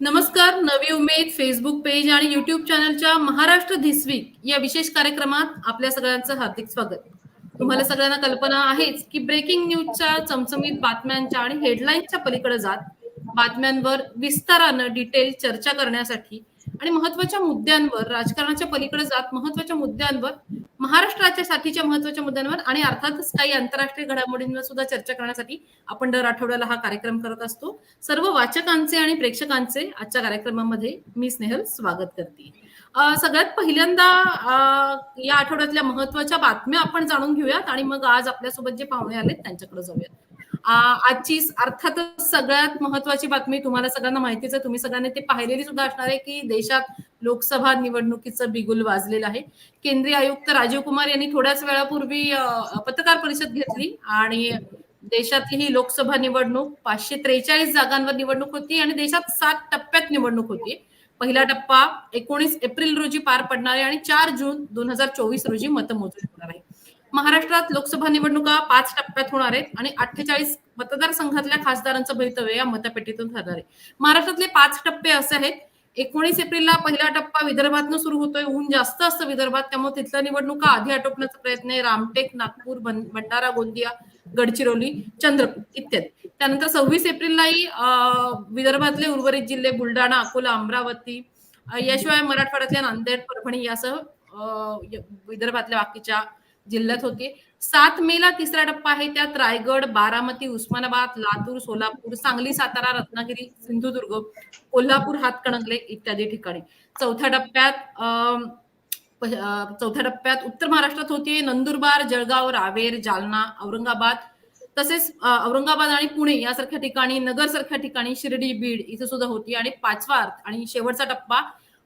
नमस्कार नवी उमेद फेसबुक पेज आणि युट्यूब चॅनलच्या महाराष्ट्र धिस वीक या विशेष कार्यक्रमात आपल्या सगळ्यांचं हार्दिक स्वागत. तुम्हाला सगळ्यांना कल्पना आहेच की ब्रेकिंग न्यूजच्या चमचमीत बातम्यांच्या आणि हेडलाईनच्या पलीकडे जात बातम्यांवर विस्तारानं डिटेल चर्चा करण्यासाठी आणि महत्त्वाच्या मुद्द्यांवर राजकारणाच्या पलीकडे जात महत्त्वाच्या मुद्द्यांवर महाराष्ट्राच्या साठीच्या महत्त्वाच्या मुद्द्यांवर आणि अर्थातच काही आंतरराष्ट्रीय घडामोडींवर सुद्धा चर्चा करण्यासाठी आपण दर आठवड्याला हा कार्यक्रम करत असतो. सर्व वाचकांचे आणि प्रेक्षकांचे आजच्या कार्यक्रमामध्ये मी स्नेहल स्वागत करते. सगळ्यात पहिल्यांदा या आठवड्यातल्या महत्त्वाच्या बातम्या आपण जाणून घेऊयात आणि मग आज आपल्यासोबत जे पाहुणे आलेत त्यांच्याकडे जाऊयात. आजची अर्थातच सगळ्यात महत्वाची बातमी तुम्हाला सगळ्यांना माहितीच आहे. तुम्ही सगळ्यांनी ते पाहिलेली सुद्धा असणार आहे की देशात लोकसभा निवडणुकीचं बिगुल वाजलेलं आहे. केंद्रीय आयुक्त राजीव कुमार यांनी थोड्याच वेळापूर्वी पत्रकार परिषद घेतली आणि देशातली ही लोकसभा निवडणूक पाचशे त्रेचाळीस जागांवर निवडणूक होती आणि देशात सात टप्प्यात निवडणूक होती. पहिला टप्पा एकोणीस एप्रिल रोजी पार पडणार आहे आणि चार जून दोन हजार चोवीस रोजी मतमोजणी होणार आहे. महाराष्ट्रात लोकसभा निवडणुका पाच टप्प्यात होणार आहेत आणि अठ्ठेचाळीस मतदारसंघातल्या खासदारांचं भवितव्य या मतपेटीतून ठरणार आहे. महाराष्ट्रातले पाच टप्पे असे आहेत. एकोणीस एप्रिलला पहिला टप्पा विदर्भातनं सुरू होतोय. ऊन जास्त असतं विदर्भात त्यामुळे तिथल्या निवडणुका आधी आटोपण्याचा प्रयत्न आहे. रामटेक नागपूर भंडारा गोंदिया गडचिरोली चंद्रपूर इत्यादी. त्यानंतर सव्वीस एप्रिललाही अं, विदर्भातले उर्वरित जिल्हे बुलढाणा अकोला अमरावती याशिवाय मराठवाड्यातल्या नांदेड परभणी यासह विदर्भातल्या बाकीच्या जिल्ह्यात होते. सात मेला तिसरा टप्पा आहे. त्यात रायगड बारामती उस्मानाबाद लातूर सोलापूर सांगली सातारा रत्नागिरी सिंधुदुर्ग कोल्हापूर हातकणंगले इत्यादी ठिकाणी. चौथ्या टप्प्यात अं, चौथ्या टप्प्यात उत्तर महाराष्ट्रात होती. नंदुरबार जळगाव रावेर जालना औरंगाबाद तसेच औरंगाबाद आणि पुणे यासारख्या ठिकाणी नगर सारख्या ठिकाणी शिर्डी बीड इथे सुद्धा होती. आणि पाचवा आणि शेवटचा टप्पा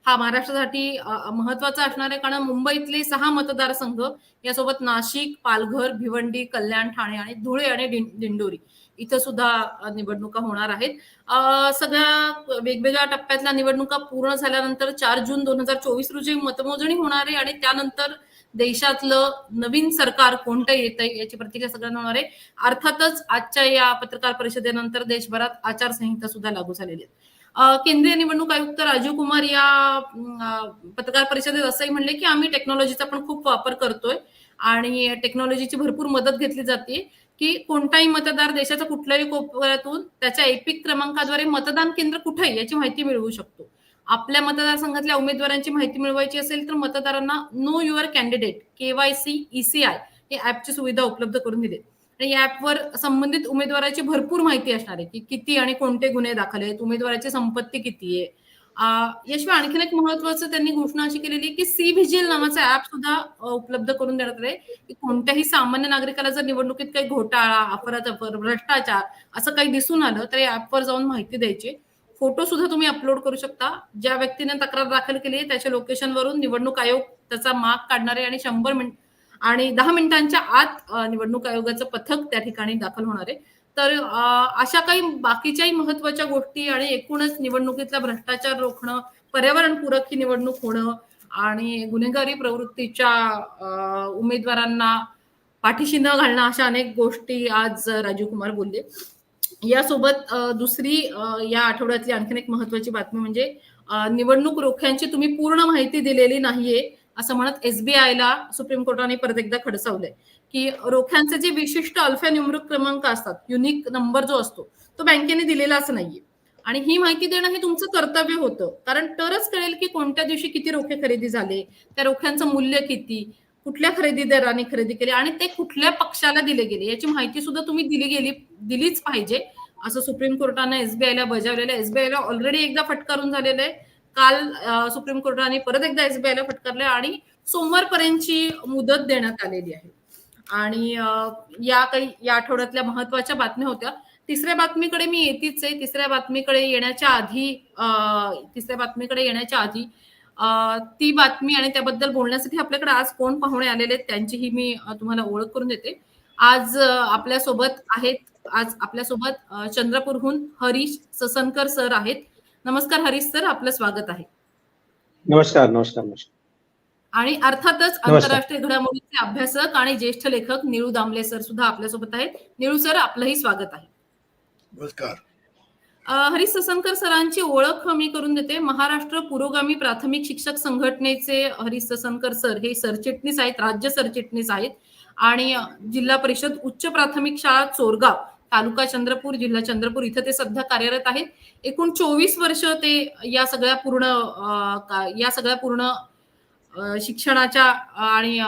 हा महाराष्ट्रासाठी महत्त्वाचा असणार आहे. कारण मुंबईतले सहा मतदारसंघ यासोबत नाशिक पालघर भिवंडी कल्याण ठाणे आणि धुळे आणि दिंडोरी इथं सुद्धा निवडणुका होणार आहेत. सगळ्या वेगवेगळ्या टप्प्यातल्या निवडणुका पूर्ण झाल्यानंतर चार जून दोन हजार चोवीस रोजी मतमोजणी होणार आहे आणि त्यानंतर देशातलं नवीन सरकार कोणतं येत आहे याची प्रतिक्रिया सगळ्यांना होणार आहे. अर्थातच आजच्या या पत्रकार परिषदेनंतर देशभरात आचारसंहिता सुद्धा लागू झालेली आहे. केंद्रीय निवडणूक आयुक्त राजीव कुमार या पत्रकार परिषदेत असंही म्हणले की आम्ही टेक्नॉलॉजीचा पण खूप वापर करतोय आणि टेक्नॉलॉजीची भरपूर मदत घेतली जाते की कोणताही मतदार देशाच्या कुठल्याही कोपऱ्यातून त्याच्या एपिक क्रमांकाद्वारे मतदान केंद्र कुठे याची माहिती मिळवू शकतो. आपल्या मतदारसंघातल्या उमेदवारांची माहिती मिळवायची असेल तर मतदारांना know your candidate KYC ECI हे ऍपची सुविधा उपलब्ध करून दिली या ऍपवर संबंधित उमेदवाराची भरपूर माहिती असणार आहे की किती आणि कोणते गुन्हे दाखल आहेत उमेदवाराची संपत्ती किती आहे. याशिवाय आणखीन एक महत्वाचं त्यांनी घोषणा अशी केलेली की सी व्हिजिल नावाचं ऍप सुद्धा उपलब्ध करून देण्यात आले की कोणत्याही सामान्य नागरिकाला जर निवडणुकीत काही घोटाळा अफरातफर भ्रष्टाचार असं काही दिसून आलं तर या ऍपवर जाऊन माहिती द्यायची. फोटो सुद्धा तुम्ही अपलोड करू शकता. ज्या व्यक्तीने तक्रार दाखल केली आहे त्याच्या लोकेशनवरून निवडणूक आयोग त्याचा मार्क काढणार आहे आणि शंभर मिनिट आणि दहा मिनिटांच्या आत निवडणूक आयोगाचं पथक त्या ठिकाणी दाखल होणार आहे. तर अशा काही बाकीच्याही महत्त्वाच्या गोष्टी आणि एकूणच निवडणुकीतला भ्रष्टाचार रोखणं पर्यावरणपूरक ही निवडणूक होणं आणि गुन्हेगारी प्रवृत्तीच्या उमेदवारांना पाठीशी न घालणं अशा अनेक गोष्टी आज राजीव कुमार बोलले. यासोबत दुसरी या आठवड्यातली आणखीन एक महत्वाची बातमी म्हणजे निवडणूक रोख्यांची तुम्ही पूर्ण माहिती दिलेली नाहीये असं म्हणत एसबीआयला सुप्रीम कोर्टाने परत एकदा खडसावलंय की रोख्यांचे जे विशिष्ट अल्फान्युमरिक क्रमांक असतात युनिक नंबर जो असतो तो बँकेने दिलेलाच नाहीये. आणि ही माहिती देणं हे तुमचं कर्तव्य होतं. कारण तरच कळेल की कोणत्या दिवशी किती रोखे खरेदी झाले त्या रोख्यांचं मूल्य किती कुठल्या खरेदीदाराने खरेदी केली आणि ते कुठल्या पक्षाला दिले गेले याची माहिती सुद्धा तुम्ही दिली गेली दिलीच पाहिजे. असं सुप्रीम कोर्टाने एसबीआयला बजावलेलं आहे. एसबीआयला ऑलरेडी एकदा फटकारून झालेलं आहे. काल सुप्रीम कोर्टाने परत एकदा एसबीआयला फटकारले आणि सोमवारपर्यंतची मुदत देण्यात आलेली आहे. आणि या काही या आठवड्यातल्या महत्त्वाच्या बातम्या होत्या. तिसऱ्या बातमीकडे मी येतीच आहे. तिसऱ्या बातमीकडे येण्याच्या आधी तिसऱ्या बातमीकडे येण्याच्या आधी ती बातमी आणि त्याबद्दल बोलण्यासाठी आपल्याकडे आज कोण पाहुणे आलेले आहेत त्यांचीही मी तुम्हाला ओळख करून देते. आज आपल्यासोबत आहेत आज आपल्यासोबत चंद्रपूरहून हरीश ससनकर सर आहेत. नमस्कार हरीश सर आपलं स्वागत आहे. नमस्कार नमस्कार नमस्कार. आणि अर्थातच आंतरराष्ट्रीय घडामोडीचे अभ्यासक आणि ज्येष्ठ लेखक निळू दामले सर सुद्धा आपल्यासोबत आहेत. निळू सर आपलंही स्वागत आहे. नमस्कार. अ, हरीश ससनकर सरांची ओळख मी करून देते. महाराष्ट्र पुरोगामी प्राथमिक शिक्षक संघटनेचे हरीश ससनकर सर हे सरचिटणीस आहेत राज्य सरचिटणीस आहेत. आणि जिल्हा परिषद उच्च प्राथमिक शाळा चोरगाव तालुका चंद्रपूर जिल्हा चंद्रपूर इथं ते सध्या कार्यरत आहेत. एकूण चोवीस वर्ष ते या सगळ्या पूर्ण या सगळ्या पूर्ण शिक्षणाच्या आणि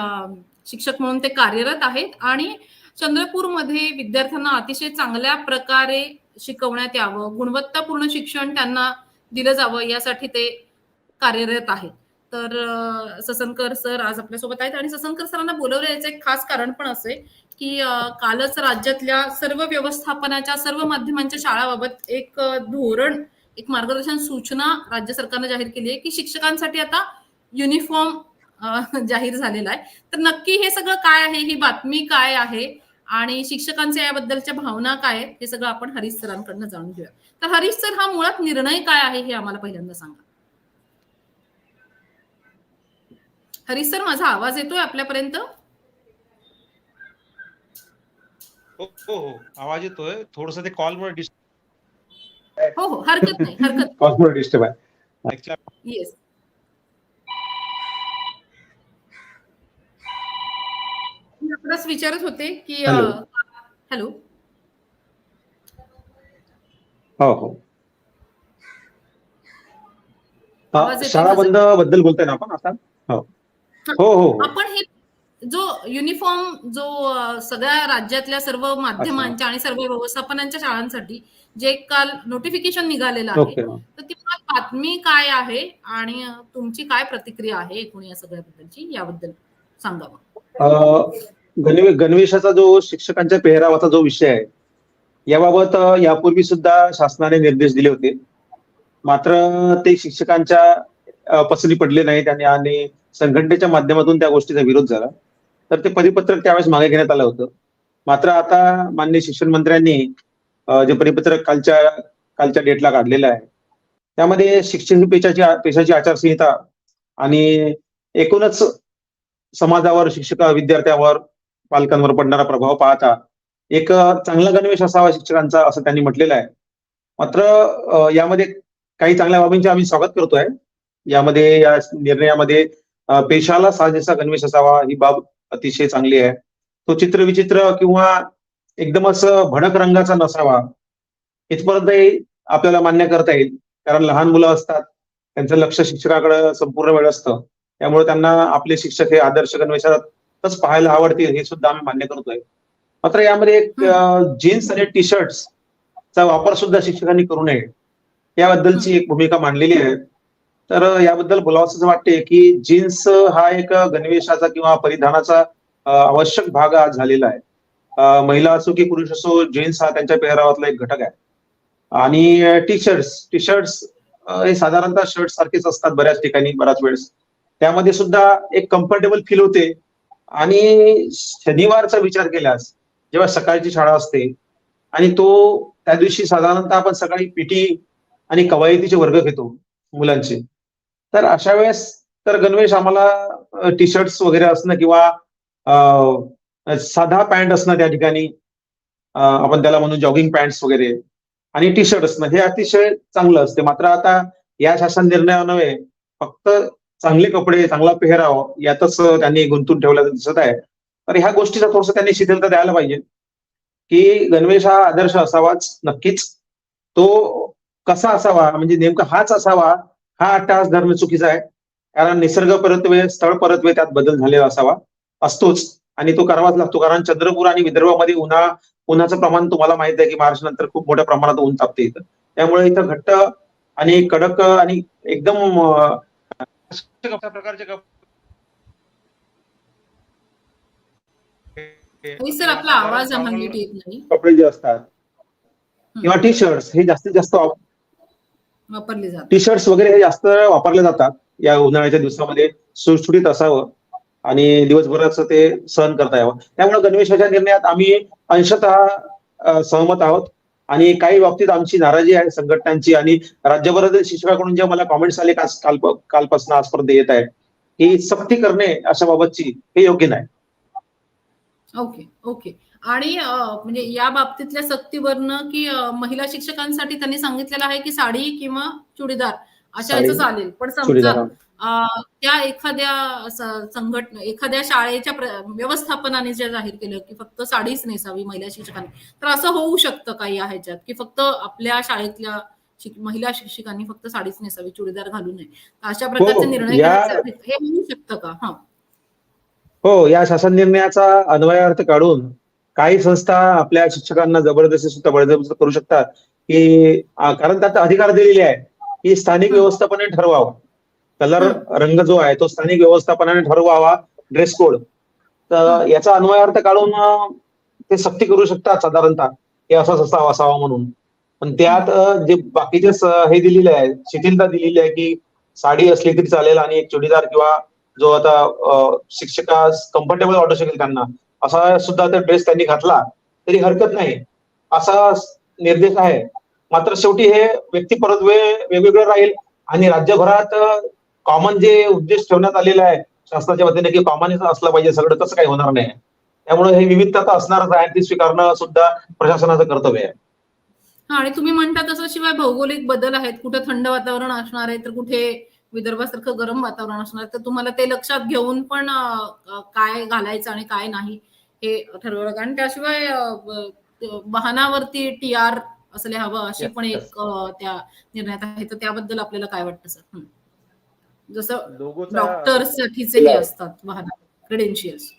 शिक्षक म्हणून ते कार्यरत आहेत. आणि चंद्रपूरमध्ये विद्यार्थ्यांना अतिशय चांगल्या प्रकारे शिकवण्यात यावं गुणवत्तापूर्ण शिक्षण त्यांना दिलं जावं यासाठी ते कार्यरत आहेत. तर ससनकर सर आज आपल्यासोबत आहेत. आणि ससनकर सरांना बोलवलं याचं एक खास कारण पण असे की कालच राज्यातल्या सर्व व्यवस्थापनाच्या सर्व माध्यमांच्या शाळाबाबत एक धोरण एक मार्गदर्शन सूचना राज्य सरकारनं जाहीर केली आहे की शिक्षकांसाठी आता युनिफॉर्म जाहीर झालेला आहे. तर नक्की हे सगळं काय आहे? ही बातमी काय आहे? आणि शिक्षकांच्या याबद्दलच्या भावना काय हे सगळं आपण हरीश सरांकडनं जाणून घेऊया. तर हरीश सर हा मुळात निर्णय काय आहे हे आम्हाला पहिल्यांदा सांगा. हरीश सर माझा आवाज येतोय आपल्यापर्यंत? हो हो आवाज़ येतोय? थोडस ते कॉलमुळे डिस हो हो हरकत नाही हरकत कॉस्मो डिस्टर्ब आहे. येस आपणास विचारत होते की हॅलो. हो हो. शाळा बंद बद्दल बोलताय ना आपण आता? हो. हो हो. आपण हे जो युनिफॉर्म जो सगळ्या राज्यातल्या सर्व माध्यमांच्या आणि सर्व व्यवस्थापनांच्या शाळांसाठी जे काल नोटिफिकेशन निघालेलं आहे तर ती बातमी काय आहे आणि तुमची काय प्रतिक्रिया आहे एकूण या सगळ्याबद्दलची? याबद्दल सांगावं. गणवेशाचा जो शिक्षकांच्या पेहरावाचा जो विषय आहे याबाबत यापूर्वी सुद्धा शासनाने निर्देश दिले होते. मात्र ते शिक्षकांच्या अ, पसंती पडले नाहीत आणि संघटनेच्या माध्यमातून त्या गोष्टीचा विरोध झाला. तर ते परिपत्रक त्यावेळेस मागे घेण्यात आलं होतं. मात्र आता माननीय शिक्षण मंत्र्यांनी जे परिपत्रक कालच्या कालच्या डेटला काढलेलं आहे त्यामध्ये शिक्षण पेशाची पेशाची आचारसंहिता आणि एकूणच समाजावर शिक्षक विद्यार्थ्यावर पालकांवर पडणारा प्रभाव पाहता एक चांगला गणवेश असावा शिक्षकांचा असं त्यांनी म्हटलेलं आहे. मात्र यामध्ये काही चांगल्या बाबींचे आम्ही स्वागत करतोय. यामध्ये या निर्णयामध्ये पेशाला साजेसा गणवेश असावा ही बाब अतिशय चांगली आहे. तो चित्रविचित्र किंवा एकदमच भडक रंगाचा नसावा इथपर्यंतही आपल्याला मान्य करता येईल. कारण लहान मुलं असतात त्यांचं लक्ष शिक्षकाकडे संपूर्ण वेळ असतं. त्यामुळे त्यांना आपले शिक्षक हे आदर्श गणवेशातच पाहायला आवडतील हे सुद्धा आम्ही मान्य करतोय. मात्र यामध्ये एक जीन्स आणि टी शर्ट्स चा वापर सुद्धा शिक्षकांनी करू नये. याबद्दलची एक भूमिका मांडलेली आहे. तर याबद्दल बोलावंसं वाटते की जीन्स हा एक गणवेशाचा किंवा परिधानाचा आवश्यक भाग आज झालेला आहे. महिला असो की पुरुष असो जीन्स हा त्यांच्या पेहरावातला एक घटक आहे. आणि टी शर्ट्स टी शर्ट्स हे साधारणतः शर्ट सारखेच असतात बऱ्याच ठिकाणी बऱ्याच वेळेस. त्यामध्ये सुद्धा एक कम्फर्टेबल फील होते. आणि शनिवारचा विचार केल्यास जेव्हा सकाळची शाळा असते आणि तो त्या दिवशी साधारणतः आपण सकाळी पीटी आणि कवायतीचे वर्ग घेतो मुलांचे. तर अशा वेळेस तर गणवेश आम्हाला टी शर्ट्स वगैरे असणं किंवा साधा पॅन्ट असणं त्या ठिकाणी आपण त्याला म्हणून जॉगिंग पॅन्ट्स वगैरे आणि टी शर्ट असणं हे अतिशय चांगलं असते. मात्र आता या शासन निर्णयानव्हे फक्त चांगले कपडे चांगला पेहराव यातच त्यांनी गुंतून ठेवल्याचं दिसत आहे. तर ह्या गोष्टीचा थोडस त्यांनी शिथिलता द्यायला पाहिजे की गणवेश हा आदर्श असावाच नक्कीच. तो कसा असावा म्हणजे नेमका हाच असावा हा अट्टहास धरणं चुकीचं आहे. कारण निसर्ग परत्वे स्थळ परत्वे त्यात बदल झालेला असावा. असतोच. आणि तो करावाच लागतो. कारण चंद्रपूर आणि विदर्भामध्ये उन्हाळा उन्हाचं प्रमाण तुम्हाला माहीत आहे की महाराष्ट्रानंतर खूप मोठ्या प्रमाणात ऊन तापते इथं. त्यामुळे इथं घट्ट आणि कडक आणि एकदम प्रकारचे कपडे. जे असतात. किंवा टी शर्ट्स हे जास्तीत जास्त वापरले जातात. टी शर्ट्स वगैरे हे जास्त वापरले जातात. या उन्हाळ्याच्या दिवसामध्ये सुटसुटीत असावं आणि दिवसभराचं ते सहन करता यावं. त्यामुळे गणवेशाच्या निर्णयात आम्ही अंशतः सहमत आहोत. आणि काही बाबतीत आमची नाराजी आहे संघटनांची आणि राज्यभरातील शिक्षकाकडून जे मला कॉमेंट्स आले काल काल- कालपासून आजपर्यंत येत आहे की सक्ती करणे अशा बाबतची हे योग्य नाही. Okay okay. आणि म्हणजे या बाबतीतल्या सक्तीवरनं की महिला शिक्षकांसाठी त्यांनी सांगितलेलं आहे की साडी किंवा चुडीदार अशा याचं चालेल. पण समजा त्या एखाद्या संघटना एखाद्या शाळेच्या व्यवस्थापनाने जे जाहीर केलं की फक्त साडीच नेसावी महिला शिक्षकांनी तर असं होऊ शकतं काही ह्याच्यात? की फक्त आपल्या शाळेतल्या महिला शिक्षकांनी फक्त साडीच नेसावी चुडीदार घालू नये? अशा प्रकारचे हो, निर्णय या- घ्यायचे आहेत. हे होऊ शकतं का? हा. हो या शासन निर्णयाचा अन्वयार्थ काढून काही संस्था आपल्या शिक्षकांना जबरदस्ती सुद्धा बळजबरी करू शकतात. की कारण त्यात अधिकार दिलेले आहे की स्थानिक व्यवस्थापनाने ठरवावा. कलर रंग जो आहे तो स्थानिक व्यवस्थापनाने ठरवावा ड्रेस कोड. तर याचा अन्वयार्थ काढून अ, ते सक्ती करू शकतात साधारणतः. हे असंच असावं असावं म्हणून. पण त्यात जे बाकीचे हे दिलेले आहे शिथिलता दिलेली आहे की साडी असली तरी चालेल आणि एक चुडीदार किंवा जो आता अ, शिक्षकास कम्फर्टेबल वाटू शकेल त्यांना. असा सुद्धा तर ड्रेस त्यांनी घातला तरी हरकत नाही. असा निर्देश आहे. मात्र शेवटी हे व्यक्ती परत वेगवेगळं राहील आणि राज्यभरात कॉमन जे उद्देश ठेवण्यात आलेला आहे शासनाच्या वतीने की कॉमन असलं पाहिजे सगळं तसं काही होणार नाही. त्यामुळे हे विविधता असणारच आहे ती स्वीकारणं सुद्धा प्रशासनाचं कर्तव्य आहे. हा आणि तुम्ही म्हणता तसं शिवाय भौगोलिक बदल आहेत. कुठे थंड वातावरण असणार आहे तर कुठे विदर्भासारखं गरम वातावरण असणार. तर तुम्हाला ते लक्षात घेऊन पण काय घालायचं आणि काय नाही हे ठरवलं. आणि त्याशिवाय वाहनावरती टी आर असले हवं अशी पण. एक त्या निर्णयात आहे तर त्याबद्दल आपल्याला काय वाटतं सर. जसं डॉक्टर्स साठीचे हे असतात वाहन क्रेडेन्शियल्स.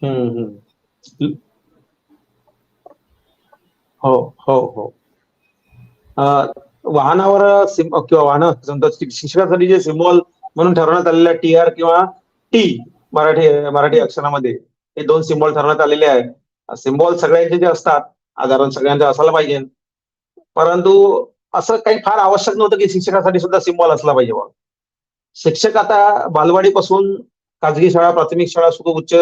हो हो हो वाहनावर किंवा वाहन समजा शिक- शिक्षकासाठी जे सिम्बॉल म्हणून ठरवण्यात आलेल्या टी आर किंवा टी मराठी मराठी अक्षरामध्ये हे दोन सिम्बॉल ठरवण्यात आलेले आहेत. सिम्बॉल सगळ्यांचे जे असतात आधारण सगळ्यांचे असायला पाहिजे. परंतु असं काही फार आवश्यक नव्हतं की शिक्षकासाठी सुद्धा सिम्बॉल असला पाहिजे बघ शिक्षक आता बालवाडीपासून खाजगी शाळा प्राथमिक शाळा सुख उच्च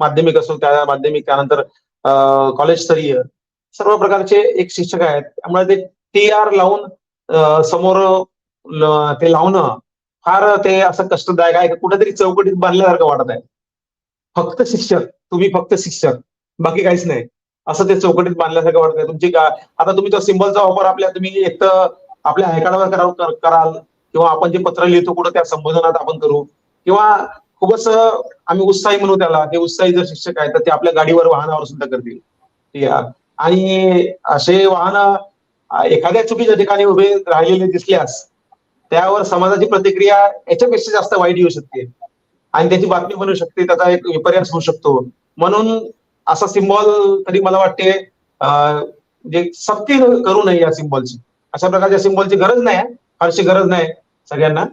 माध्यमिक असो त्या माध्यमिक त्यानंतर कॉलेज स्तरीय सर्व प्रकारचे एक शिक्षक आहेत. त्यामुळे ते टी आर लावून समोर ते लावणं फार ते असं कष्टदायक आहे कुठेतरी चौकटीत बांधल्यासारखं वाटत आहे. फक्त शिक्षक तुम्ही फक्त शिक्षक बाकी काहीच नाही. असं ते चौकटीत बांधल्यासारखं वाटत आहे. तुमची आता तुम्ही तो सिम्बॉलचा वापर आपल्या तुम्ही एक तर आपल्या हायकार्डावर कराल कराल. किंवा आपण जे पत्र लिहितो कुठं त्या संबोधनात आपण करू. किंवा खूपच आम्ही उत्साही म्हणू त्याला. हे उत्साही जर शिक्षक आहेत तर ते आपल्या गाडीवर वाहनावर सुद्धा करतील. आणि असे वाहन एखाद्या चुकीच्या ठिकाणी उभे राहिलेले दिसल्यास त्यावर समाजाची प्रतिक्रिया याच्यापेक्षा जास्त वाईट येऊ शकते. आणि त्याची बातमी बनू शकते त्याचा एक विपर्यास होऊ शकतो. म्हणून असा सिम्बॉल तरी मला वाटते जे सक्ती करू नये या सिम्बॉलची अशा प्रकारच्या सिम्बॉलची गरज नाही आहे फारशी गरज नाही सगळ्यांना.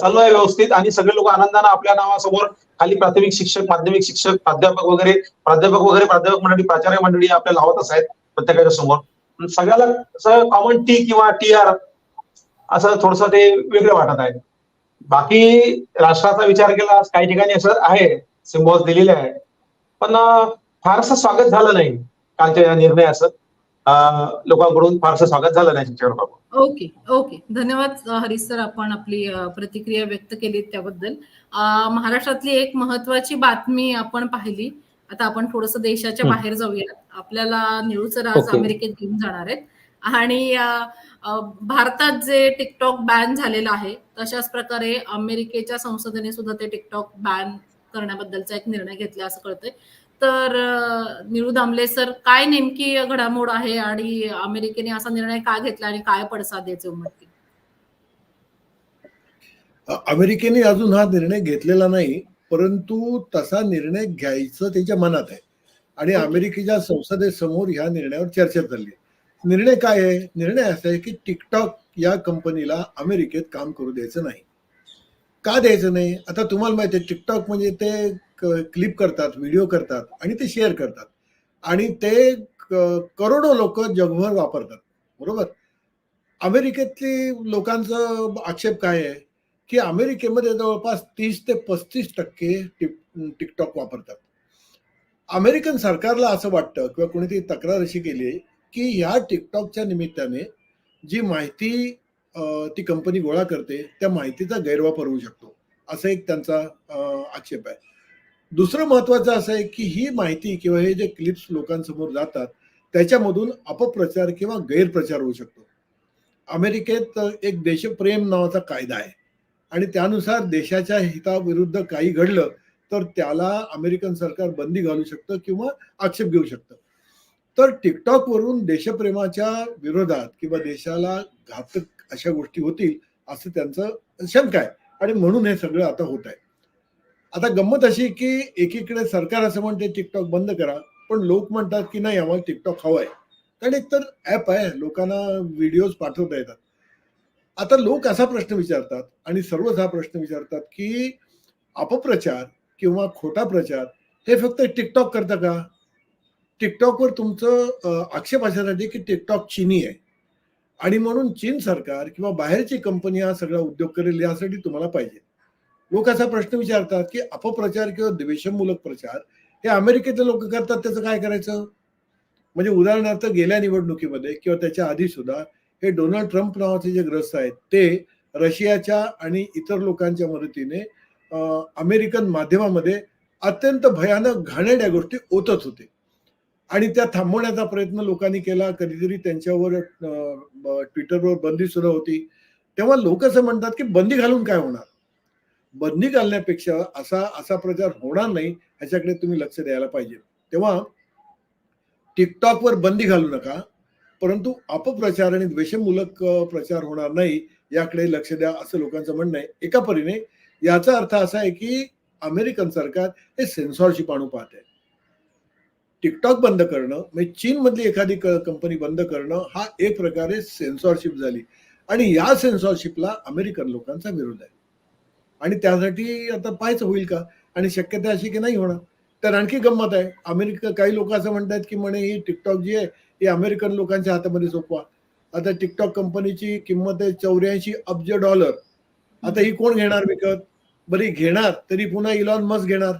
चालू आहे व्यवस्थित आणि सगळे लोक आनंदाने आपल्या नावासमोर खाली प्राथमिक शिक्षक माध्यमिक शिक्षक प्राध्यापक वगैरे प्राध्यापक वगैरे प्राध्यापक मंडळी प्राचार्य मंडळी आपल्या लावतच आहेत प्रत्येकाच्या समोर. सगळ्याला कॉमन टी किंवा टी आर असं थोडस ते वेगळं वाटत आहे. बाकी राष्ट्राचा विचार केला काही ठिकाणी असं आहे सिम्बॉल्स दिलेले आहे पण फारसं स्वागत झालं नाही कालच्या या निर्णयाचं. लोकांकडून फारसं स्वागत झालं नाही शिक्षकांकडून ओके ओके. धन्यवाद हरीश सर आपण आपली प्रतिक्रिया व्यक्त केली त्याबद्दल. महाराष्ट्रातली एक महत्वाची बातमी आपण पाहिली. आता आपण थोडस देशाच्या. बाहेर जाऊयात. आपल्याला निळू सर आज. अमेरिकेत घेऊन जाणार आहेत. आणि भारतात जे टिकटॉक बॅन झालेलं आहे तशाच प्रकारे अमेरिकेच्या संसदेने सुद्धा ते टिकटॉक बॅन करण्याबद्दलचा एक निर्णय घेतला असं कळतंय. तर निळू दामले सर काय नेमकी घडामोड आहे आणि अमेरिकेने असा निर्णय का घेतला आणि काय पडसाद द्यायचे उमटतील? अमेरिकेने अजून हा निर्णय घेतलेला नाही परंतु तसा निर्णय घ्यायचं त्याच्या मनात आहे. आणि. अमेरिकेच्या संसदेसमोर ह्या निर्णयावर चर्चा चालली आहे. निर्णय काय आहे? निर्णय असा आहे की टिकटॉक या कंपनीला अमेरिकेत काम करू द्यायचं नाही. का द्यायचं नाही? आता तुम्हाला माहिती आहे टिकटॉक म्हणजे ते क्लिप करतात व्हिडिओ करतात आणि ते शेअर करतात. आणि ते करोडो लोक जगभर वापरतात. बरोबर? अमेरिकेतली लोकांचं आक्षेप काय आहे? की अमेरिकेमध्ये जवळपास तीस ते पस्तीस टक्के टिकटॉक वापरतात. अमेरिकन सरकारला असं वाटतं किंवा कोणीतरी तक्रार अशी केली आहे की या टिकटॉकच्या निमित्ताने जी माहिती ती कंपनी गोळा करते त्या माहितीचा गैरवापर होऊ शकतो. असा एक त्यांचा आक्षेप आहे. दुसरं महत्वाचं असं आहे की ही माहिती किंवा हे जे क्लिप्स लोकांसमोर जातात त्याच्यामधून अपप्रचार किंवा गैरप्रचार होऊ शकतो. अमेरिकेत एक देशप्रेम नावाचा कायदा आहे. आणि त्यानुसार देशाच्या हिताविरुद्ध काही घडलं तर त्याला अमेरिकन सरकार बंदी घालू शकतं किंवा आक्षेप घेऊ शकतं. तर टिकटॉकवरून देशप्रेमाच्या विरोधात किंवा देशाला घातक अशा गोष्टी होतील असं त्यांचं शंका आहे. आणि म्हणून हे सगळं आता होत आहे. आता गंमत अशी की एकीकडे सरकार असं म्हणते टिकटॉक बंद करा. पण लोक म्हणतात की नाही आम्हाला टिकटॉक हवं आहे. कारण एक तर ऍप आहे लोकांना व्हिडिओज पाठवता येतात. आता लोक असा प्रश्न विचारतात आणि सर्वच हा प्रश्न विचारतात की अपप्रचार किंवा खोटा प्रचार हे फक्त टिकटॉक करता का? टिकटॉकवर तुमचं आक्षेप अशासाठी की टिकटॉक चीनी आहे. आणि म्हणून चीन सरकार किंवा बाहेरची कंपनी हा सगळा उद्योग करेल यासाठी तुम्हाला पाहिजे. लोक असा प्रश्न विचारतात की अपप्रचार किंवा द्वेषमूलक प्रचार हे अमेरिकेतले लोक करतात त्याचं काय करायचं? म्हणजे उदाहरणार्थ गेल्या निवडणुकीमध्ये किंवा त्याच्या आधी सुद्धा हे डोनाल्ड ट्रम्प नावाचे जे ग्रस्त आहेत ते रशियाच्या आणि इतर लोकांच्या मदतीने अमेरिकन माध्यमामध्ये अत्यंत भयानक घाणेड्या गोष्टी ओतत होते. आणि त्या थांबवण्याचा प्रयत्न लोकांनी केला. कधीतरी त्यांच्यावर ट्विटरवर बंदी सुद्धा होती. तेव्हा लोक असं म्हणतात की बंदी घालून काय होणार? बंदी घालण्यापेक्षा असा असा प्रचार होणार नाही ह्याच्याकडे तुम्ही लक्ष द्यायला पाहिजे. तेव्हा टिकटॉकवर बंदी घालू नका परंतु अपप्रचार आणि द्वेषमूलक प्रचार होणार नाही याकडे लक्ष द्या असं लोकांचं म्हणणं आहे. एका परीने याचा अर्थ असा आहे की अमेरिकन सरकार हे सेन्सॉरशिप आणू पाहत आहे. टिकटॉक बंद करणं म्हणजे चीन मधली एखादी कंपनी बंद करणं हा एक प्रकारे सेन्सॉरशिप झाली. आणि या सेन्सॉरशिपला अमेरिकन लोकांचा विरोध आहे. आणि त्यासाठी आता पाहायचं होईल का? आणि शक्यता अशी की नाही होणार? तर आणखी गंमत आहे. अमेरिका काही लोक असं म्हणतात की म्हणे ही टिकटॉक जी आहे ही अमेरिकन लोकांच्या हातामध्ये सोपवा. आता टिकटॉक कंपनीची किंमत आहे चौऱ्याऐंशी अब्ज डॉलर. आता ही कोण घेणार विकत? बरी घेणार तरी पुन्हा इलॉन मस्क घेणार.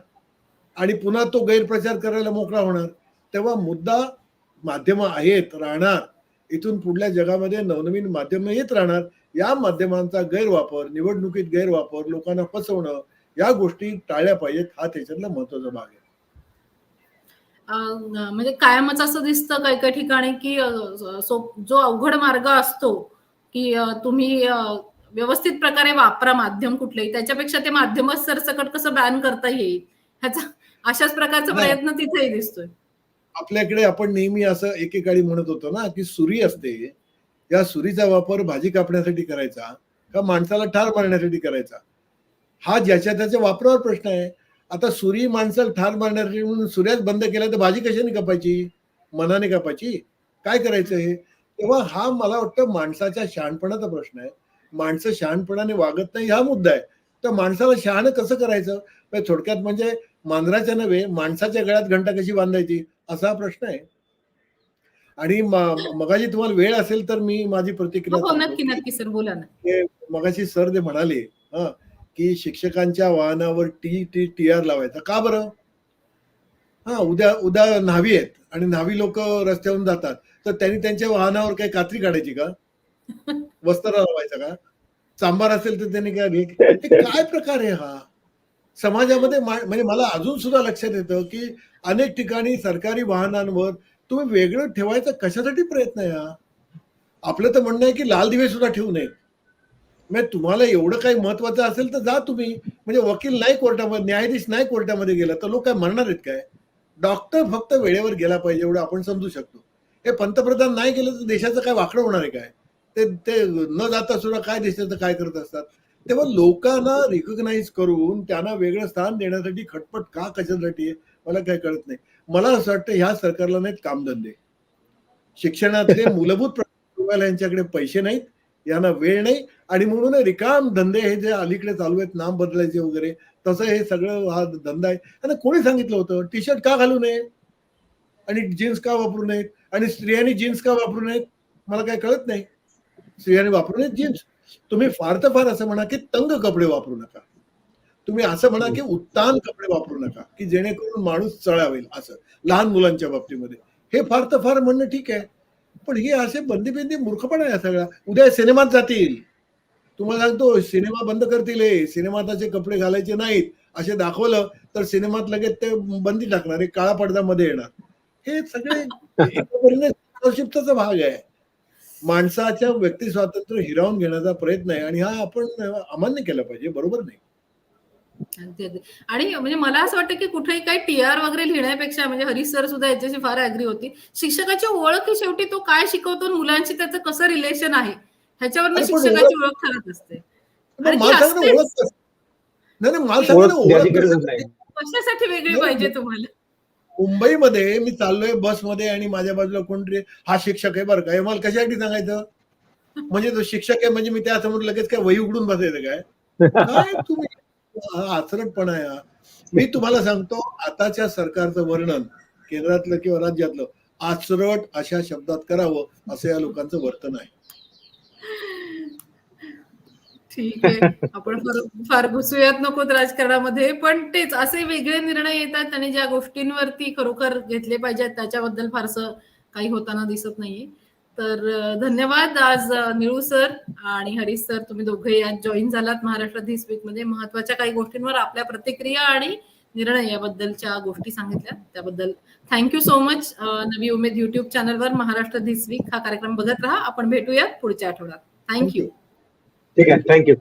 आणि पुन्हा तो गैरप्रचार करायला मोकळा होणार. तेव्हा मुद्दा माध्यम आहेत राहणार. इथून पुढल्या जगामध्ये नवनवीन माध्यम येत राहणार. या माध्यमांचा गैरवापर निवडणुकीत गैरवापर लोकांना फसवणं या गोष्टी टाळल्या पाहिजेत. हा त्याच्यातला महत्त्वाचा भाग आहे. म्हणजे कायमच असं दिसतं काही काही ठिकाणी की जो अवघड मार्ग असतो की तुम्ही व्यवस्थित प्रकारे वापरा माध्यम कुठलंही. त्याच्यापेक्षा ते माध्यमच सरसकट कसं बॅन करता येईल? ह्याचा अशाच प्रकारचा. प्रयत्न तिथेही दिसतोय. आपल्याकडे आपण नेहमी असं एकेकाळी म्हणत होतो ना की सुरी असते. या सुरीचा वापर भाजी कापण्यासाठी करायचा का माणसाला ठार मारण्यासाठी करायचा? हा ज्याच्या त्याच्या वापरावर प्रश्न आहे. आता सुरी माणसाला ठार मारण्यासाठी म्हणून सूर्यात बंद केला तर भाजी कशाने कापायची? मनाने कापायची? काय करायचं हे? तेव्हा हा मला वाटतं माणसाच्या शहाणपणाचा प्रश्न आहे. माणसं शहाणपणाने वागत नाही हा मुद्दा आहे. तर माणसाला शहाणं कसं करायचं? थोडक्यात म्हणजे मांजराच्या नव्हे माणसाच्या गळ्यात घंटा कशी बांधायची? असा हा प्रश्न आहे. आणि मगाशी तुम्हाला वेळ असेल तर मी माझी प्रतिक्रिया हो नक्की सर बोला ना. मगाशी सर ते म्हणाले हा की शिक्षकांच्या वाहनावर टी टी टी आर लावायचा. का बरं? हा उद्या उद्या न्हावी आहेत आणि न्हावी लोक रस्त्यावरून जातात. तर त्यांनी त्यांच्या वाहनावर काही कात्री काढायची का? वस्त्र लावायचा का? सांबार असेल तर त्यांनी काय हे काय प्रकार आहे हा? समाजामध्ये म्हणजे मला अजून सुद्धा लक्षात येतं की अनेक ठिकाणी सरकारी वाहनांवर तुम्ही वेगळं ठेवायचा कशासाठी प्रयत्न आहे हा? आपलं तर म्हणणं आहे की लाल दिवे सुद्धा ठेवू नये. म्हणजे तुम्हाला एवढं काही महत्वाचं असेल तर जा तुम्ही. म्हणजे वकील नाही कोर्टामध्ये न्यायाधीश नाही कोर्टामध्ये गेला तर लोक काय म्हणणार आहेत काय? डॉक्टर फक्त वेळेवर गेला पाहिजे एवढं आपण समजू शकतो. हे पंतप्रधान नाही गेलं तर देशाचं काय वाकडं होणार आहे काय? ते ते न जाता सुद्धा काय देशाचं काय करत असतात? तेव्हा लोकांना रिकग्नाइज करून त्यांना वेगळं स्थान देण्यासाठी खटपट का कशासाठी आहे मला काय कळत नाही. मला असं वाटतं ह्या सरकारला नाहीत कामधंदे. शिक्षणातले मूलभूत यांच्याकडे पैसे नाहीत यांना वेळ नाही आणि म्हणून रिकाम धंदे हे जे अलीकडे चालू आहेत नाम बदलायचे वगैरे तसं हे सगळं हा धंदा आहे. आणि कोणी सांगितलं होतं टी शर्ट का घालू नये? आणि जीन्स का वापरू नयेत? आणि स्त्रियांनी जीन्स का वापरू नयेत? मला काय कळत नाही. स्त्रियांनी वापरू नयेत जीन्स तुम्ही फार तर फार असं म्हणा की तंग कपडे वापरू नका. तुम्ही असं म्हणा की उत्तान कपडे वापरू नका की जेणेकरून माणूस चळावेल असं लहान मुलांच्या बाबतीमध्ये. हे फार तर फार म्हणणं ठीक आहे. पण हे असे बंदी बिंदी मूर्खपणा आहे हा सगळा उद्या सिनेमात जातील. तुम्हाला सांगतो सिनेमा बंद करतील हे. सिनेमाताचे कपडे घालायचे नाहीत. असे दाखवलं तर सिनेमात लगेच ते बंदी टाकणार. आहे काळा पडदा मध्ये येणार. हे सगळे भाग आहे. माणसाच्या व्यक्ती स्वातंत्र्य हिरावून घेण्याचा प्रयत्न आहे आणि हा आपण अमान्य केला पाहिजे बरोबर नाही? आणि म्हणजे मला असं वाटतं की कुठेही काही टी आर वगैरे लिहिण्यापेक्षा म्हणजे हरीश सर सुद्धा याच्याशी फार अग्री होती. शिक्षकाची ओळख ही शेवटी तो काय शिकवतो आणि मुलांशी त्याचं कसं रिलेशन आहे पण शिक्षकाची ओळख ठरत असते. कशासाठी वेगळी पाहिजे. तुम्हाला? मुंबईमध्ये मी चाललोय बसमध्ये आणि माझ्या बाजूला कोणतरी हा शिक्षक आहे बरं का. हे मला कशासाठी सांगायचं? म्हणजे तो शिक्षक आहे म्हणजे मी त्यासमोर लगेच काय वही उघडून बसायचं काय? काय तुम्ही? हा आचरटपणा आहे हा. मी तुम्हाला सांगतो आताच्या सरकारचं वर्णन केंद्रातलं किंवा राज्यातलं आचरट अशा शब्दात करावं असं या लोकांचं वर्तन आहे. ठीक आहे. आपण फार घुसूयात नकोत राजकारणामध्ये पण तेच असे वेगळे निर्णय येतात आणि ज्या गोष्टींवरती खरोखर घेतले पाहिजेत त्याच्याबद्दल फारसं काही होताना दिसत नाहीये. तर धन्यवाद आज निळू सर आणि हरीश सर तुम्ही दोघे आज जॉईन झालात महाराष्ट्र धिस वीकमध्ये महत्त्वाच्या काही गोष्टींवर आपल्या प्रतिक्रिया आणि निर्णय याबद्दलच्या गोष्टी सांगितल्या. त्याबद्दल थँक्यू सो मच नवी उमेद युट्यूब चॅनलवर महाराष्ट्र धिस वीक हा कार्यक्रम बघत राहा. आपण भेटूया पुढच्या आठवड्यात. थँक्यू ठीक आहे थँक्यू